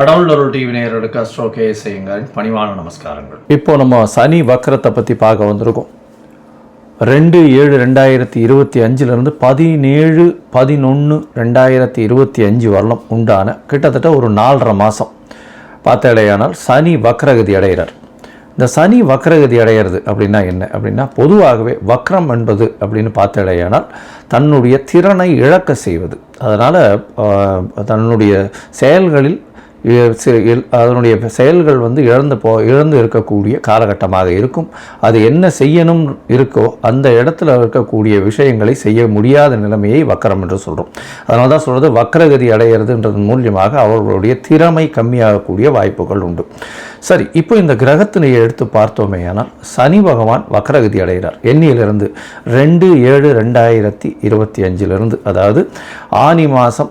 கடவுள் அருள் டிவி நேயர்களுக்கு அஸ்ட்ரோ கே செய்யுங்கள் பணிவான நமஸ்காரங்கள். இப்போ நம்ம சனி வக்கரத்தை பற்றி பார்க்க வந்திருக்கோம். ரெண்டு ஏழு ரெண்டாயிரத்தி இருபத்தி அஞ்சுலேருந்து பதினேழு பதினொன்று ரெண்டாயிரத்தி இருபத்தி அஞ்சு வரலாம் உண்டான கிட்டத்தட்ட ஒரு நாலரை மாதம் பார்த்தடையானால் சனி வக்ரகதி அடைகிறார். இந்த சனி வக்ரகதி அடையிறது அப்படின்னா என்ன? அப்படின்னா பொதுவாகவே வக்ரம் என்பது அப்படின்னு பார்த்தடையானால் தன்னுடைய திறனை இழக்க செய்வது. அதனால் தன்னுடைய செயல்களில் அதனுடைய செயல்கள் வந்து இழந்து போ இழந்து இருக்கக்கூடிய காலகட்டமாக இருக்கும். அது என்ன செய்யணும் இருக்கோ அந்த இடத்துல இருக்கக்கூடிய விஷயங்களை செய்ய முடியாத நிலைமையை வக்கரம் என்று சொல்கிறோம் அதனால தான் சொல்கிறது வக்கரகதி அடையிறதுன்றது மூலியமாக அவர்களுடைய திறமை கம்மியாகக்கூடிய வாய்ப்புகள் உண்டு. சரி இப்போ இந்த கிரகத்தினை எடுத்து பார்த்தோமே ஆனால் சனி பகவான் வக்கரகதி அடைகிறார். எண்ணியிலிருந்து ரெண்டு ஏழு ரெண்டாயிரத்தி இருபத்தி அஞ்சிலிருந்து அதாவது ஆனி மாதம்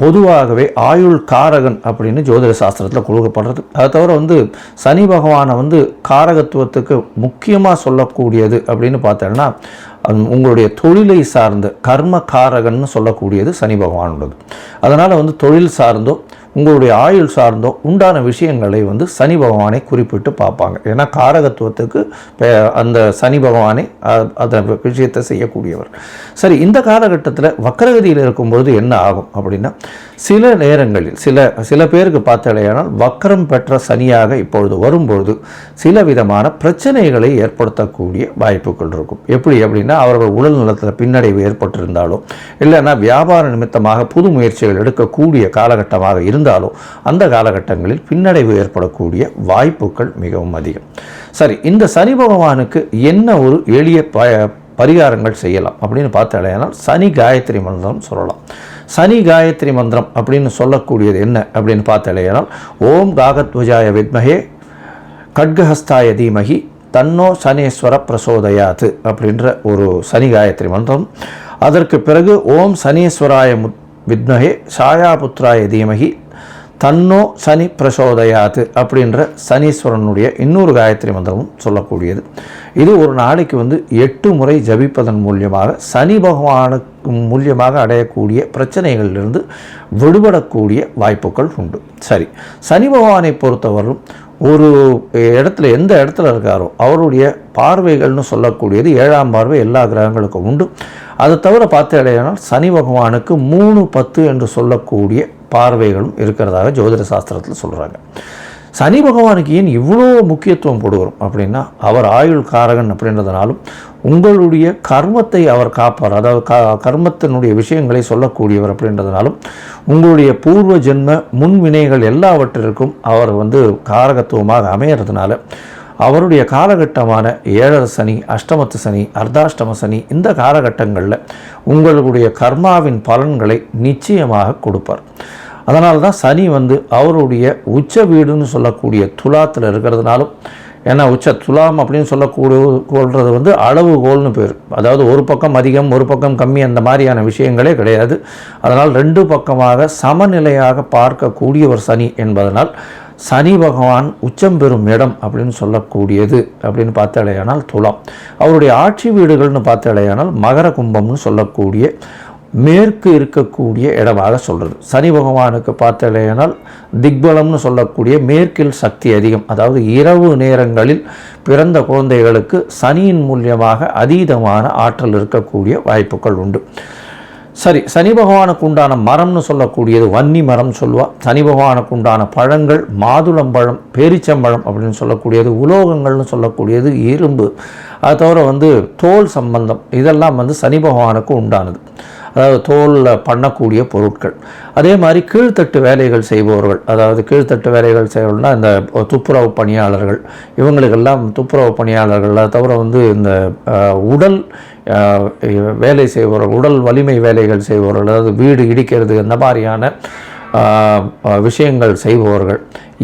பொதுவாகவே ஆயுள் காரகன் அப்படின்னு ஜோதிட சாஸ்திரத்தில் கொடுக்கப்படுறது. அதை தவிர வந்து சனி பகவானை வந்து காரகத்துவத்துக்கு முக்கியமாக சொல்லக்கூடியது அப்படின்னு பார்த்தோன்னா உங்களுடைய தொழிலை சார்ந்த கர்ம காரகன்னு சொல்லக்கூடியது சனி பகவானோடது அதனால் வந்து தொழில் சார்ந்தோ உங்களுடைய ஆயுள் சார்ந்தோ உண்டான விஷயங்களை வந்து சனி பகவானை குறிப்பிட்டு பார்ப்பாங்க. ஏன்னா காரகத்துவத்துக்கு அந்த சனி பகவானே அ- அந்த விஷயத்தை செய்யக்கூடியவர். சரி இந்த காலகட்டத்தில் வக்கரகதியில் இருக்கும்பொழுது என்ன ஆகும் அப்படின்னா சில நேரங்களில் சில சில பேருக்கு பார்த்தாலேயானால் வக்கரம் பெற்ற சனியாக இப்பொழுது வரும்பொழுது சில விதமான பிரச்சனைகளை ஏற்படுத்தக்கூடிய வாய்ப்புகள் இருக்கும். எப்படி அப்படின்னா அவர்கள் உடல் நலத்தில் பின்னடைவு ஏற்பட்டிருந்தாலோ இல்லைன்னா வியாபார நிமித்தமாக புது முயற்சிகள் எடுக்கக்கூடிய காலகட்டமாக இருந்தாலும் அந்த காலகட்டங்களில் பின்னடைவு ஏற்படக்கூடிய வாய்ப்புகள் மிகவும் அதிகம். சரி இந்த சனி பகவானுக்கு என்ன ஒரு எளிய ப பரிகாரங்கள் செய்யலாம் அப்படின்னு பார்த்தாலேனால் சனி காயத்ரி மந்திரம் சொல்லலாம். சனி காயத்ரி மந்திரம் அப்படின்னு சொல்லக்கூடியது என்ன அப்படின்னு பார்த்தாலேனால் ஓம் காகத்வஜாய வித்மகே கட்கஹஸ்தாய தீமகி தன்னோ சனீஸ்வர பிரசோதயாத்து அப்படின்ற ஒரு சனி காயத்ரி மந்திரம். அதற்கு பிறகு ஓம் சனீஸ்வராய முத் வித்மகே சாயாபுத்ராய தீமகி தன்னோ சனி பிரசோதயாத்து அப்படின்ற சனீஸ்வரனுடைய இன்னொரு காயத்ரி மந்திரமும் சொல்லக்கூடியது. இது ஒரு நாளைக்கு வந்து எட்டு முறை ஜபிப்பதன் மூலியமாக சனி பகவானுக்கு மூலியமாக அடையக்கூடிய பிரச்சனைகளிலிருந்து விடுபடக்கூடிய வாய்ப்புகள் உண்டு. சரி சனி பகவானை பொறுத்தவரையும் ஒரு இடத்துல எந்த இடத்துல இருக்காரோ அவருடைய பார்வைகள்னு சொல்லக்கூடியது ஏழாம் பார்வை எல்லா கிரகங்களுக்கும் உண்டு. அதை தவிர பார்த்தேனால் சனி பகவானுக்கு மூணு பத்து என்று சொல்லக்கூடிய பார்வைகளும் இருக்கிறதாக ஜோதிட சாஸ்திரத்தில் சொல்கிறாங்க சனி பகவானுக்கு ஏன் இவ்வளோ முக்கியத்துவம் போடுகிறோம் அப்படின்னா அவர் ஆயுள் காரகன் அப்படின்றதுனாலும் உங்களுடைய கர்மத்தை அவர் காப்பார். அதாவது க கர்மத்தினுடைய விஷயங்களை சொல்லக்கூடியவர் அப்படின்றதுனாலும் உங்களுடைய பூர்வ ஜென்ம முன்வினைகள் எல்லாவற்றிற்கும் அவர் வந்து காரகத்துவமாக அமையறதுனால அவருடைய காலகட்டமான ஏழரை சனி அஷ்டமத்து சனி அர்த்தாஷ்டம சனி இந்த காலகட்டங்களில் உங்களுடைய கர்மாவின் பலன்களை நிச்சயமாக கொடுப்பார். அதனால தான் சனி வந்து அவருடைய உச்ச வீடுன்னு சொல்லக்கூடிய துலாத்தில் இருக்கிறதுனாலும் ஏன்னா உச்ச துலாம் அப்படின்னு சொல்லக்கூடிய கொள்வது வந்து அளவுகோல்னு பேர். அதாவது ஒரு பக்கம் அதிகம் ஒரு பக்கம் கம்மி அந்த மாதிரியான விஷயங்களே கிடையாது. அதனால் ரெண்டு பக்கமாக சமநிலையாக பார்க்கக்கூடிய ஒரு சனி என்பதனால் சனி பகவான் உச்சம் பெறும் இடம் அப்படின்னு சொல்லக்கூடியது அப்படின்னு பார்த்தாலேயானால் துலாம். அவருடைய ஆட்சி வீடுகள்னு பார்த்தாலேயானால் மகர கும்பம்னு சொல்லக்கூடிய மேற்கு இருக்கக்கூடிய இடமாக சொல்கிறது சனி பகவானுக்கு பார்த்தலையானால் திக்பலம்னு சொல்லக்கூடிய மேற்கில் சக்தி அதிகம். அதாவது இரவு நேரங்களில் பிறந்த குழந்தைகளுக்கு சனியின் மூலியமாக அதீதமான ஆற்றல் இருக்கக்கூடிய வாய்ப்புகள் உண்டு. சரி சனி பகவானுக்கு உண்டான மரம்னு சொல்லக்கூடியது வன்னி மரம் சொல்லுவா. சனி பகவானுக்கு உண்டான பழங்கள் மாதுளம்பழம் பேரிச்சம்பழம் அப்படின்னு சொல்லக்கூடியது உலோகங்கள்னு சொல்லக்கூடியது இரும்பு. அது தவிர வந்து தோல் சம்பந்தம் இதெல்லாம் வந்து சனி பகவானுக்கு உண்டானது. அதாவது தோலில் பண்ணக்கூடிய பொருட்கள். அதே மாதிரி கீழ்த்தட்டு வேலைகள் செய்பவர்கள் அதாவது கீழ்த்தட்டு வேலைகள் செய்வர்கள்னா இந்த துப்புரவு பணியாளர்கள் இவங்களுக்கெல்லாம் துப்புரவு பணியாளர்கள் தவிர வந்து இந்த உடல் வேலை செய்பவர்கள் உடல் வலிமை வேலைகள் செய்பவர்கள் அதாவது வீடு இடிக்கிறது இந்த மாதிரியான விஷயங்கள் செய்பவர்கள்.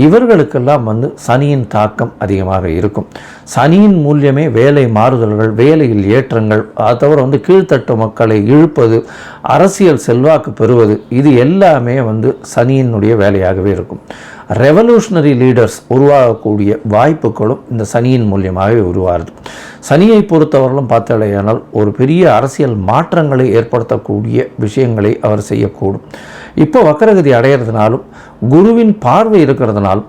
இவர்களுக்கெல்லாம் வந்து சனியின் தாக்கம் அதிகமாக இருக்கும். சனியின் மூலியமே வேலை மாறுதல்கள் வேலையில் ஏற்றங்கள் அது தவிர வந்து கீழ்த்தட்டு மக்களை இழுப்பது அரசியல் செல்வாக்கு பெறுவது இது எல்லாமே வந்து சனியினுடைய வேலையாகவே இருக்கும். ரெவல்யூஷனரி லீடர்ஸ் உருவாகக்கூடிய வாய்ப்புகளும் இந்த சனியின் மூலியமாகவே உருவாகுது. சனியை பொறுத்தவரையிலும் பார்த்தாலேயானால் ஒரு பெரிய அரசியல் மாற்றங்களை ஏற்படுத்தக்கூடிய விஷயங்களை அவர் செய்யக்கூடும். இப்போ வக்கரகதி அடையிறதுனாலும் குருவின் பார்வை இருக்கிறதுனாலும்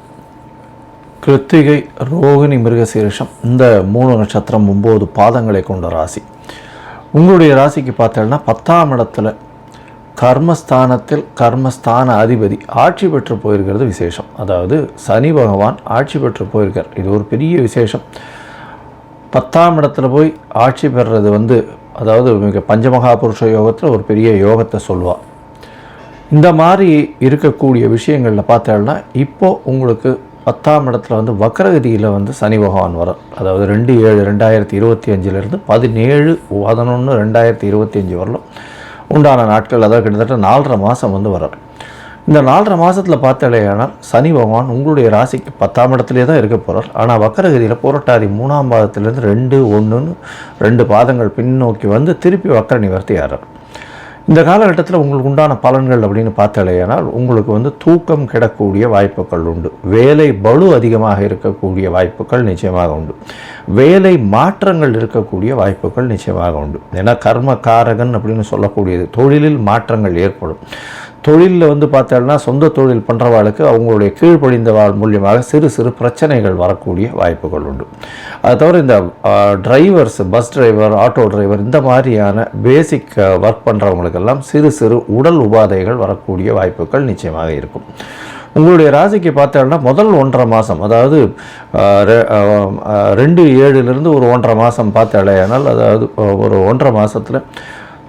கிருத்திகை ரோகிணி மிருகசீரிஷம் இந்த மூணு நட்சத்திரம் ஒம்பது பாதங்களை கொண்ட ராசி. உங்களுடைய ராசிக்கு பார்த்தீங்கன்னா பத்தாம் இடத்துல கர்மஸ்தானத்தில் கர்மஸ்தான அதிபதி ஆட்சி பெற்று போயிருக்கிறது விசேஷம். அதாவது சனி பகவான் ஆட்சி பெற்று போயிருக்கார். இது ஒரு பெரிய விசேஷம். பத்தாம் இடத்துல போய் ஆட்சி பெறுறது வந்து அதாவது மிக பஞ்சமகா புருஷ யோகத்தில் ஒரு பெரிய யோகத்தை சொல்லுவாள் இந்த மாதிரி இருக்கக்கூடிய விஷயங்களில் பார்த்தோம்னா இப்போது உங்களுக்கு பத்தாம் இடத்துல வந்து வக்ரகதியில் வந்து சனி பகவான் வரும். அதாவது ரெண்டு ஏழு ரெண்டாயிரத்தி இருபத்தி அஞ்சுலேருந்து பதினேழு பதினொன்று ரெண்டாயிரத்தி இருபத்தி அஞ்சு வரலும் உண்டான நாட்கள். அதாவது கிட்டத்தட்ட நாலரை மாதம் வந்து வரார் இந்த நாலரை மாதத்தில் பார்த்தாலேயானால் சனி பகவான் உங்களுடைய ராசிக்கு பத்தாம் இடத்துலேயே தான் இருக்க போகிறார் ஆனால் வக்கரகதியில் புரட்டாதி மூணாம் பாதத்திலேருந்து ரெண்டு ஒன்றுன்னு ரெண்டு பாதங்கள் பின்னோக்கி வந்து திருப்பி வக்கர நிவர்த்தி ஆறார். இந்த காலகட்டத்தில் உங்களுக்கு உண்டான பலன்கள் அப்படின்னு பார்த்தாலேயானால் உங்களுக்கு வந்து தூக்கம் கிடக்கூடிய வாய்ப்புகள் உண்டு. வேலை பளு அதிகமாக இருக்கக்கூடிய வாய்ப்புகள் நிச்சயமாக உண்டு. வேலை மாற்றங்கள் இருக்கக்கூடிய வாய்ப்புகள் நிச்சயமாக உண்டு. ஏன்னா கர்ம காரகன் அப்படின்னு சொல்லக்கூடியது தொழிலில் மாற்றங்கள் ஏற்படும். தொழிலில் வந்து பார்த்தோம்னா சொந்த தொழில் பண்ணுறவாளுக்கு அவங்களுடைய கீழ்ப்படிந்த வாழ் மூலியமாக சிறு சிறு பிரச்சனைகள் வரக்கூடிய வாய்ப்புகள் உண்டு. அது தவிர இந்த drivers bus driver auto driver இந்த மாதிரியான பேசிக் ஒர்க் பண்ணுறவங்களுக்கெல்லாம் சிறு சிறு உடல் உபாதைகள் வரக்கூடிய வாய்ப்புகள் நிச்சயமாக இருக்கும். உங்களுடைய ராசிக்கு பார்த்தோம்னா முதல் ஒன்றரை மாதம் அதாவது ரெண்டு ஏழுலேருந்து ஒரு ஒன்றரை மாதம் பார்த்தாலேயானால் அதாவது ஒரு ஒன்றரை மாதத்தில்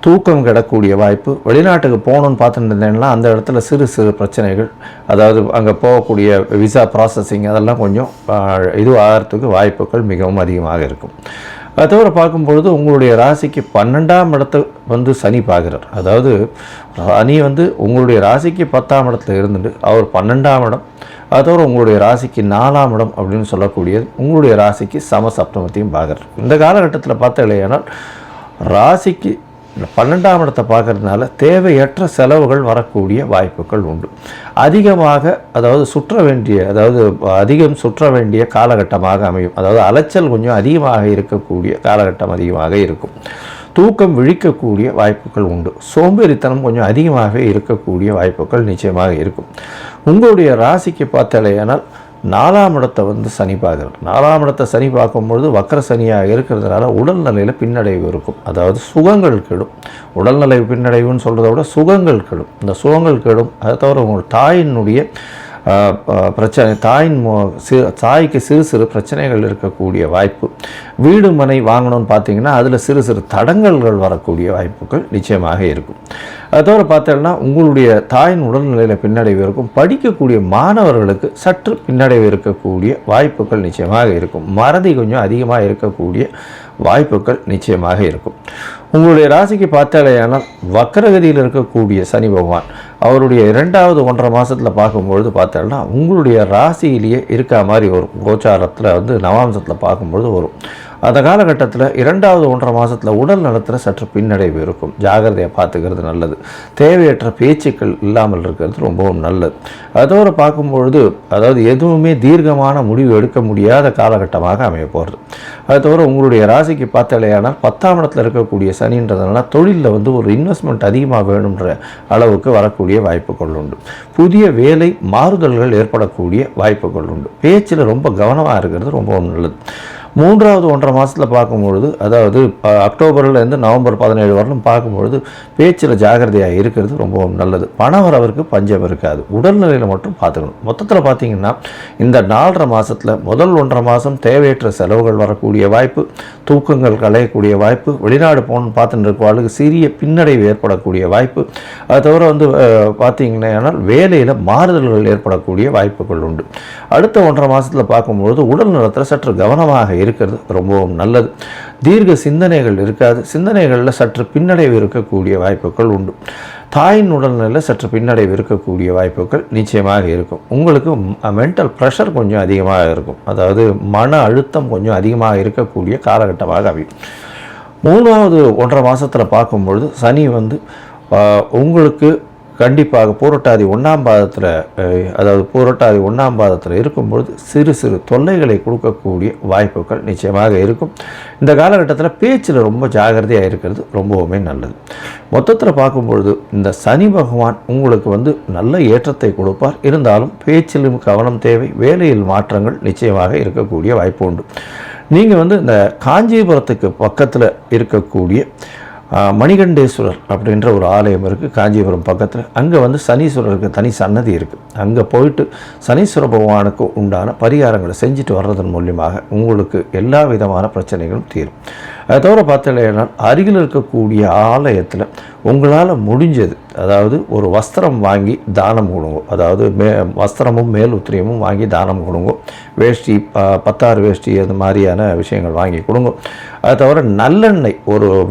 தூக்கம் கிடக்கூடிய வாய்ப்பு. வெளிநாட்டுக்கு போகணுன்னு பார்த்துட்டு இருந்தேன்னா அந்த இடத்துல சிறு சிறு பிரச்சனைகள். அதாவது அங்கே போகக்கூடிய விசா ப்ராசஸிங் அதெல்லாம் கொஞ்சம் இதுவாகிறதுக்கு இது ஆகிறதுக்கு வாய்ப்புகள் மிகவும் அதிகமாக இருக்கும். அதை தவிர பார்க்கும்பொழுது உங்களுடைய ராசிக்கு பன்னெண்டாம் இடத்தை வந்து சனி பார்க்குறார். அதாவது சனி வந்து உங்களுடைய ராசிக்கு பத்தாம் இடத்துல இருந்துட்டு அவர் பன்னெண்டாம் இடம். அது தவிர உங்களுடைய ராசிக்கு நாலாம் இடம் அப்படின்னு சொல்லக்கூடியது உங்களுடைய ராசிக்கு சம சப்தமத்தையும் பார்க்குறார். இந்த காலகட்டத்தில் பார்த்தா இல்லையானால் ராசிக்கு பன்னெண்டாம் இடத்தை பார்க்கறதுனால தேவையற்ற செலவுகள் வரக்கூடிய வாய்ப்புகள் உண்டு. அதிகமாக அதாவது சுற்ற வேண்டிய அதாவது அதிகம் சுற்ற வேண்டிய காலகட்டமாக அமையும். அதாவது அலைச்சல் கொஞ்சம் அதிகமாக இருக்கக்கூடிய காலகட்டம் அதிகமாக இருக்கும். தூக்கம் விழிக்கக்கூடிய வாய்ப்புகள் உண்டு. சோம்பேறித்தனம் கொஞ்சம் அதிகமாக இருக்கக்கூடிய வாய்ப்புகள் நிச்சயமாக இருக்கும். உங்களுடைய ராசிக்கு பார்த்தாலேயானால் நாலாம் இடத்தை வந்து சனி பார்க்குறது நாலாம் இடத்தை சனி பார்க்கும்பொழுது வக்கர சனியாக இருக்கிறதுனால உடல்நிலையில் பின்னடைவு இருக்கும். அதாவது சுகங்கள் கெடும். உடல்நிலை பின்னடைவுன்னு சொல்கிறத விட சுகங்கள் கெடும். இந்த சுகங்கள் கெடும். அதை தவிர உங்கள் தாயினுடைய பிரச்சனை தாயின் சிறு தாய்க்கு சிறு சிறு பிரச்சனைகள் இருக்கக்கூடிய வாய்ப்பு. வீடு மனை வாங்கணும்னு பார்த்தீங்கன்னா அதில் சிறு சிறு தடங்கல்கள் வரக்கூடிய வாய்ப்புகள் நிச்சயமாக இருக்கும். அது தவிர பார்த்தோம்னா உங்களுடைய தாயின் உடல்நிலையில் பின்னடைவு இருக்கும். படிக்கக்கூடிய மாணவர்களுக்கு சற்று பின்னடைவு இருக்கக்கூடிய வாய்ப்புகள் நிச்சயமாக இருக்கும். மறதி கொஞ்சம் அதிகமாக இருக்கக்கூடிய வாய்ப்புகள் நிச்சயமாக இருக்கும். உங்களுடைய ராசிக்கு பார்த்தாலேயானால் வக்கரகதியில் இருக்கக்கூடிய சனி பகவான் அவருடைய இரண்டாவது ஒன்றரை மாதத்தில் பார்க்கும்பொழுது பார்த்தோம்னா உங்களுடைய ராசியிலேயே இருக்க மாதிரி ஒரு கோச்சாரத்தில் வந்து நவாம்சத்தில் பார்க்கும்பொழுது வரும். அந்த காலகட்டத்தில் இரண்டாவது ஒன்றரை மாதத்தில் உடல் நலத்தில் சற்று பின்னடைவு இருக்கும் ஜாகிரதையை பார்த்துக்கிறது நல்லது. தேவையற்ற பேச்சுக்கள் இல்லாமல் இருக்கிறது ரொம்பவும் நல்லது. அதோடு பார்க்கும்பொழுது அதாவது எதுவுமே தீர்க்கமான முடிவு எடுக்க முடியாத காலகட்டமாக அமைய போகிறது அது தவிர உங்களுடைய ராசிக்கு பார்த்தாலேயானால் பத்தாம் இடத்துல இருக்கக்கூடிய சனின்றதுனால தொழிலில் வந்து ஒரு இன்வெஸ்ட்மெண்ட் அதிகமாக வேணுன்ற அளவுக்கு வரக்கூடிய வாய்ப்புகள் உண்டு. புதிய வேலை மாறுதல்கள் ஏற்படக்கூடிய வாய்ப்புகள் உண்டு. பேச்சில் ரொம்ப கவனமாக இருக்கிறது ரொம்பவும் நல்லது. மூன்றாவது ஒன்றரை மாதத்தில் பார்க்கும்பொழுது அதாவது அக்டோபர்லேருந்து நவம்பர் பதினேழு வரலும் பார்க்கும்பொழுது பேச்சில் ஜாகிரதையாக இருக்கிறது ரொம்பவும் நல்லது. பணம் வரவருக்கு பஞ்சம் இருக்காது. உடல்நிலையில் மட்டும் பார்த்துக்கணும். மொத்தத்தில் பார்த்தீங்கன்னா இந்த நாலரை மாதத்தில் முதல் ஒன்றரை மாதம் தேவையற்ற செலவுகள் வரக்கூடிய வாய்ப்பு தூக்கங்கள் களையக்கூடிய வாய்ப்பு வெளிநாடு போகணும்னு பார்த்துட்டு இருக்கவாளுக்கு சிறிய பின்னடைவு ஏற்படக்கூடிய வாய்ப்பு அது தவிர வந்து பார்த்தீங்கன்னா வேலையில் மாறுதல்கள் ஏற்படக்கூடிய வாய்ப்புகள் உண்டு. அடுத்த ஒன்றரை மாதத்தில் பார்க்கும்பொழுது உடல் நலத்தில் சற்று கவனமாக இருக்கிறது. ரொம்பவும் நல்லது. தீர்க்க சிந்தனைகள் இருக்காது. சிந்தனைகளில் சற்று பின்னடைவு இருக்கக்கூடிய வாய்ப்புகள் உண்டு. தாயின் உடல்நிலையில் சற்று பின்னடைவு இருக்கக்கூடிய வாய்ப்புகள் நிச்சயமாக இருக்கும். உங்களுக்கு மென்டல் ப்ரெஷர் கொஞ்சம் அதிகமாக இருக்கும். அதாவது மன அழுத்தம் கொஞ்சம் அதிகமாக இருக்கக்கூடிய காலகட்டமாக அமையும். மூணாவது ஒன்றரை மாதத்தில் பார்க்கும்பொழுது சனி வந்து உங்களுக்கு கண்டிப்பாக பூரட்டாதி ஒன்றாம் பாதத்தில் அதாவது பூரட்டாதி ஒன்றாம் பாதத்தில் இருக்கும்பொழுது சிறு சிறு தொல்லைகளை கொடுக்கக்கூடிய வாய்ப்புகள் நிச்சயமாக இருக்கும். இந்த காலகட்டத்தில் பேச்சில் ரொம்ப ஜாகிரதையாக இருக்கிறது ரொம்பவுமே நல்லது. மொத்தத்தில் பார்க்கும்பொழுது இந்த சனி பகவான் உங்களுக்கு வந்து நல்ல ஏற்றத்தை கொடுப்பார். இருந்தாலும் பேச்சிலும் கவனம் தேவை வேலையில் மாற்றங்கள் நிச்சயமாக இருக்கக்கூடிய வாய்ப்பு உண்டு. நீங்கள் வந்து இந்த காஞ்சிபுரத்துக்கு பக்கத்தில் இருக்கக்கூடிய மணிகண்டேஸ்வரர் அப்படின்ற ஒரு ஆலயம் இருக்குது காஞ்சிபுரம் பக்கத்தில். அங்கே வந்து சனீஸ்வரருக்கு தனி சன்னதி இருக்குது அங்கே போயிட்டு சனீஸ்வர பகவானுக்கு உண்டான பரிகாரங்களை செஞ்சுட்டு வர்றதன் மூலியமாக உங்களுக்கு எல்லா விதமான பிரச்சனைகளும் தீரும். அதை தவிர பார்த்தீங்கன்னா அருகில் இருக்கக்கூடிய ஆலயத்தில் உங்களால் முடிஞ்சது. அதாவது ஒரு வஸ்திரம் வாங்கி தானம் கொடுங்க. அதாவது மே வஸ்திரமும் மேல் உத்திரியமும் வாங்கி தானம் கொடுங்க. வேஷ்டி ப- பத்தாறு வேஷ்டி அந்த மாதிரியான விஷயங்கள் வாங்கி கொடுங்க. அது தவிர நல்லெண்ணெய் ஒரு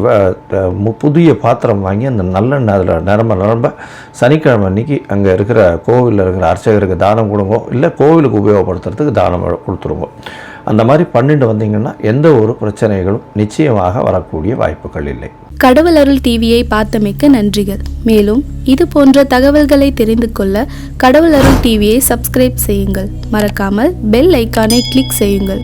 புதிய பாத்திரம் வாங்கி அந்த நல்லெண்ணெய் அதில் நிரம்ப நிரம்ப சனிக்கிழமை அன்னைக்கு அங்கே இருக்கிற கோவிலில் இருக்கிற அர்ச்சகருக்கு தானம் கொடுங்க இல்லை கோவிலுக்கு உபயோகப்படுத்துறதுக்கு தானம் கொடுத்துருங்க. அந்த மாதிரி பண்ணிட்டு வந்தீங்கன்னா எந்த ஒரு பிரச்சனைகளும் நிச்சயமாக வரக்கூடிய வாய்ப்புகள் இல்லை. கடவுள் அருள் டிவியை பார்த்தமைக்க நன்றிகள். மேலும் இது போன்ற தகவல்களை தெரிந்து கொள்ள கடவுள் அருள் டிவியை சப்ஸ்கிரைப் செய்யுங்கள். மறக்காமல் பெல் ஐக்கானை கிளிக் செய்யுங்கள்.